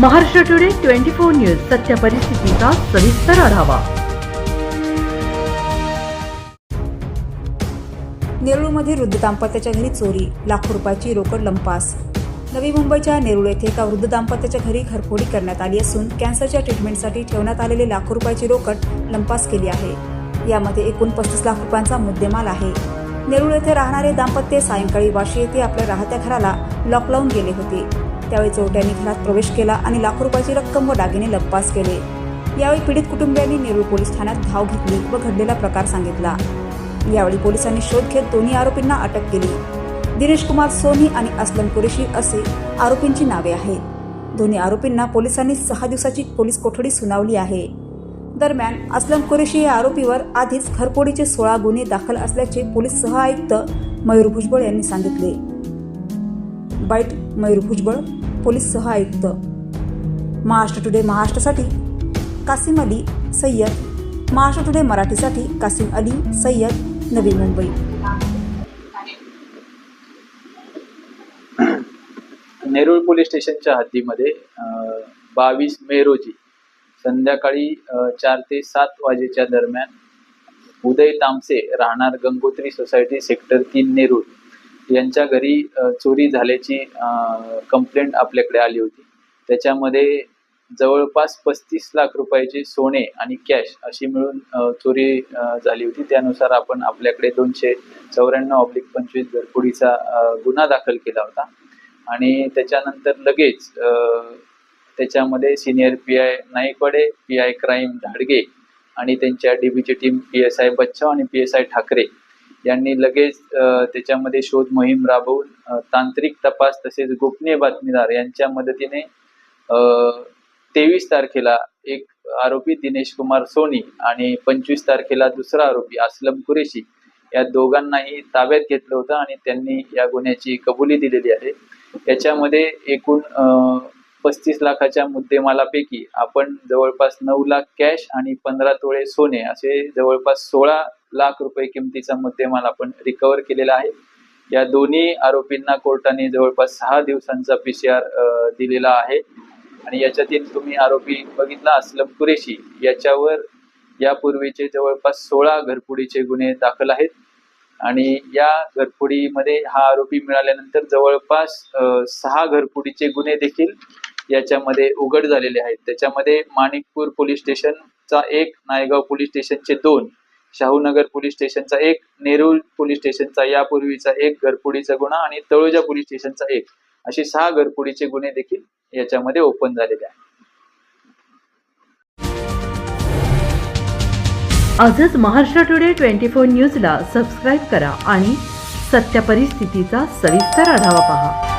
Maharashtra today twenty four news सत्य परिस्थितीचा सविस्तर आढावा. नेरुळमध्ये वृद्ध दाम्पत्याच्या घरी चोरी लाखो रुपयाची रोकड लंपास. नवी मुंबईच्या नेरुळ येथे एका वृद्ध दाम्पत्याच्या घरी घरफोडी करण्यात आली असून कॅन्सरच्या ट्रीटमेंटसाठी ठेवण्यात आलेले लाखो रुपयाची रोकड लंपास केली आहे. यामध्ये एकूण पस्तीस लाख रुपयांचा मुद्देमाल आहे. नेरुळ येथे राहणारे दाम्पत्य सायंकाळी वाशी येथे आपल्या राहत्या घराला लॉक लावून गेले होते. त्यावेळी चोरट्यांनी घरात प्रवेश केला आणि लाखो रुपयाची रक्कम व दागिने लंपास केले. यावेळी पीडित कुटुंबियांनी नेरूळ पोलीस ठाण्यात धाव घेतली व घडलेला प्रकार सांगितला. यावेळी पोलिसांनी शोध घेत दोन्ही आरोपींना अटक केली. दिनेश कुमार सोनी आणि असलम कुरेशी असे आरोपींची नावे आहेत. दोन्ही आरोपींना पोलिसांनी सहा दिवसाची पोलीस कोठडी सुनावली आहे. दरम्यान असलम कुरेशी या आरोपीवर आधीच घरपोडीचे सोळा गुन्हे दाखल असल्याचे पोलीस सह आयुक्त मयूर भुजबळ यांनी सांगितले. बाईट मयूर भुजबळ पोलीस सह आयुक्त महाराष्ट्र टुडे महाराष्ट्रासाठी कासिम अली सय्यद. महाराष्ट्र टुडे मराठीसाठी कासिम अली सय्यद नवी मुंबई. नेरूळ पोलीस स्टेशनच्या हद्दीमध्ये बावीस मे रोजी संध्याकाळी चार ते सात वाजेच्या दरम्यान उदय तामसे राहणार गंगोत्री सोसायटी सेक्टर तीन नेरूळ यांच्या घरी चोरी झाल्याची कंप्लेंट आपल्याकडे आली होती. त्याच्यामध्ये जवळपास पस्तीस लाख रुपयाचे सोने आणि कॅश अशी मिळून चोरी झाली होती. त्यानुसार आपण आपल्याकडे दोनशे चौऱ्याण्णव ऑब्लिक पंचवीस घरफोडीचा गुन्हा दाखल केला होता. आणि त्याच्यानंतर लगेच त्याच्यामध्ये senior P I Naikwade P I crime Dhadge आणि त्यांच्या डीबीची team P S I Bachchav आणि पी एस आय ठाकरे यांनी लगेच त्याच्यामध्ये शोध मोहीम राबवून तांत्रिक तपास तसेच गोपनीय बातमीदार यांच्या मदतीने तेवीस तारखेला एक आरोपी दिनेश कुमार सोनी आणि पंचवीस तारखेला दुसरा आरोपी असलम कुरेशी या दोघांनाही ताब्यात घेतलं होतं आणि त्यांनी या गुन्ह्याची कबुली दिलेली आहे. याच्यामध्ये एकूण पस्तीस लाखाच्या मुद्देमालापैकी आपण जवळपास नऊ लाख कॅश आणि पंधरा तोळे सोने असे जवळपास सोळा लाख रुपये किमतीचा मुद्देमाल आपण रिकवर केलेला आहे. या दोन्ही आरोपींना कोर्टाने जवळपास सहा दिवसांचा पीसीआर आर दिलेला आहे. आणि याच्यातील तुम्ही आरोपी बघितला असलम कुरेशी याच्यावर यापूर्वीचे जवळपास सोळा घरफोडीचे गुन्हे दाखल आहेत. आणि या घरफोडीमध्ये हा आरोपी मिळाल्यानंतर जवळपास सहा घरफोडीचे गुन्हे देखील याच्यामध्ये उघड झालेले आहेत. त्याच्यामध्ये माणिकपूर पोलीस स्टेशनचा एक नायगाव पोलीस स्टेशनचे दोन शाहूनगर पोलीस स्टेशनचा एक नेरूळ पोलीस स्टेशनचा यापूर्वीचा एक घरपुडीचा गुन्हा आणि तळोजा पोलीस स्टेशनचा एक. असे सहा घरपुडीचे गुन्हे देखील याच्यामध्ये ओपन झालेले आहेत. आजच महाराष्ट्र टुडे ट्वेंटी फोर न्यूजला सबस्क्राईब करा आणि सत्य परिस्थितीचा सविस्तर आढावा पहा.